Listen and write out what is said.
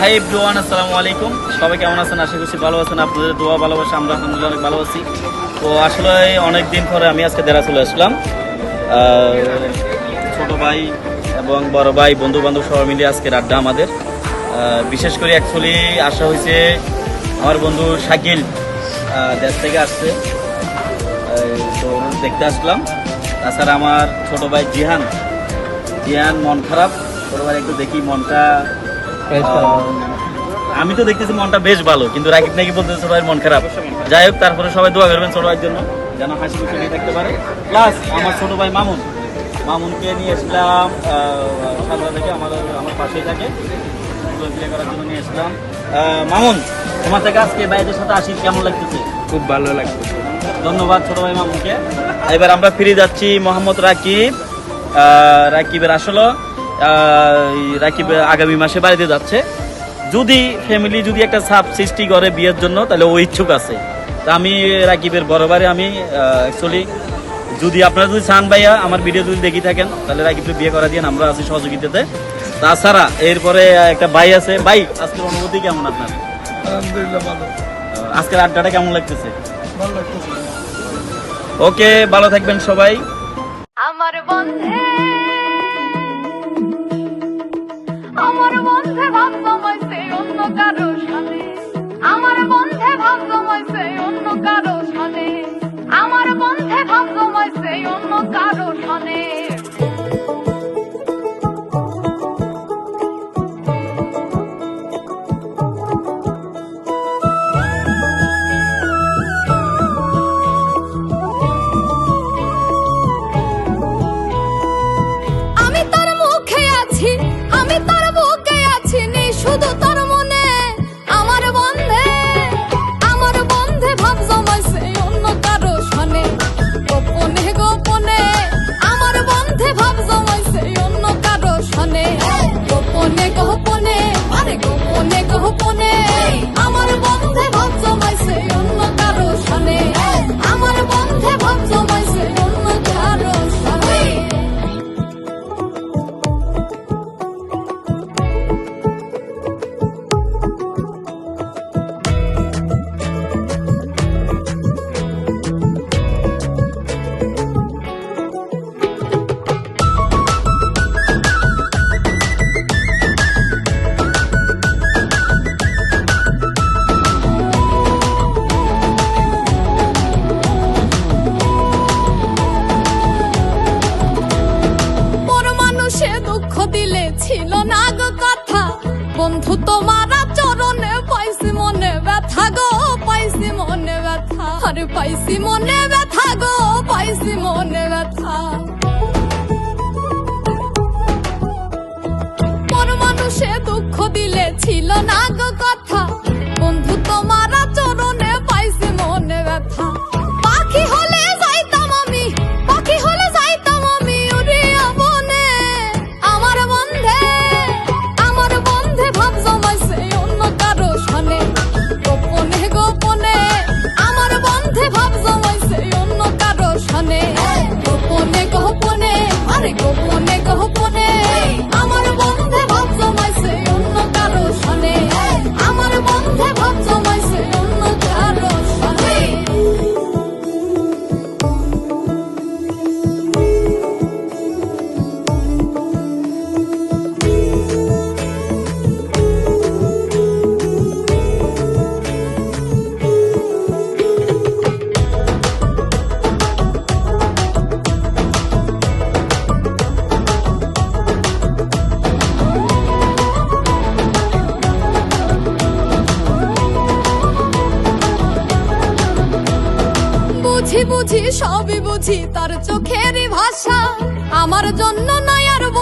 Hi everyone আসসালামু আলাইকুম। সবাই কেমন আছেন? আশা করছি ভালো আছেন। আপনাদের দোয়া, ভালোবাসা, আমরা আলহামদুলিল্লাহ অনেক ভালো আছি। তো আসলে অনেক দিন পরে আমি আজকে দেরা চলে আসলাম। ছোট ভাই এবং বড় ভাই বন্ধু বান্ধব সবাই মিলে আজকের আড্ডা আমাদের। বিশেষ করে অ্যাকচুয়ালি আসা হয়েছে আমার বন্ধু শাকিল দেশ থেকে আসছে। তো দেখতে আসলাম। তাছাড়া আমার ছোট ভাই জিহান। জিহান, মন খারাপ। ছোট ভাই একটু দেখি মনটা আমি তো দেখতেছি মনটা বেশ ভালো কিন্তু রাকিব নাকি বলতেছে ছোট মন খারাপ। যাই হোক তারপরে সবাই দোয়া করবেন ছোট ভাইয়ের জন্য যেন হাসি খুশি নিয়ে থাকতে পারে। প্লাস আমার ছোট ভাই মামুন মামুনকে নিয়ে এসলাম সাজা থেকে আমাদের আমার পাশেই থাকে। করার জন্য নিয়ে এসলাম মামুন তোমার থেকে আজকে ভাইদের সাথে আসি কেমন লাগতেছে? খুব ভালো লাগছে। ধন্যবাদ ছোট ভাই মামুকে এবার আমরা ফিরে যাচ্ছি মোহাম্মদ রাকিব। আহ, রাকিবের আসলে। রাকিব আগামী মাসে বাড়িতে যাচ্ছে। যদি ফ্যামিলি যদি একটা সাপ সৃষ্টি করে বিয়ের জন্য তাহলে ও ইচ্ছুক আছে। তা আমি রাকিবের বরাবরে আমি অ্যাকচুয়ালি যদি আপনারা যদি চান ভাইয়া আমার ভিডিও যদি দেখি থাকেন তাহলে রাকিবকে বিয়ে করা দিয়ে আমরা আছি সহযোগিতাতে। তাছাড়া এরপরে একটা ভাই আছে। ভাই আজকের অনুভূতি কেমন আপনার? আলহামদুলিল্লাহ ভালো। আজকের আড্ডাটা কেমন লাগতেছে? ভালো লাগতেছে। ওকে ভালো থাকবেন সবাই। আমার বন্ধে ছিল না গো কথা। বন্ধু, তোমার চরণে পাইছি মনে ব্যথা গো, পাইছি মনে ব্যথা। আরে, পাইছি মনে ব্যথা গো, পাইছি মনে ব্যথা। পর মানুষে দুঃখ দিলে ছিল না গো কথা। বন্ধু, তোমার বুঝি বুঝি সবই বুঝি। তার চোখেরই ভাষা আমার জন্য নয় আর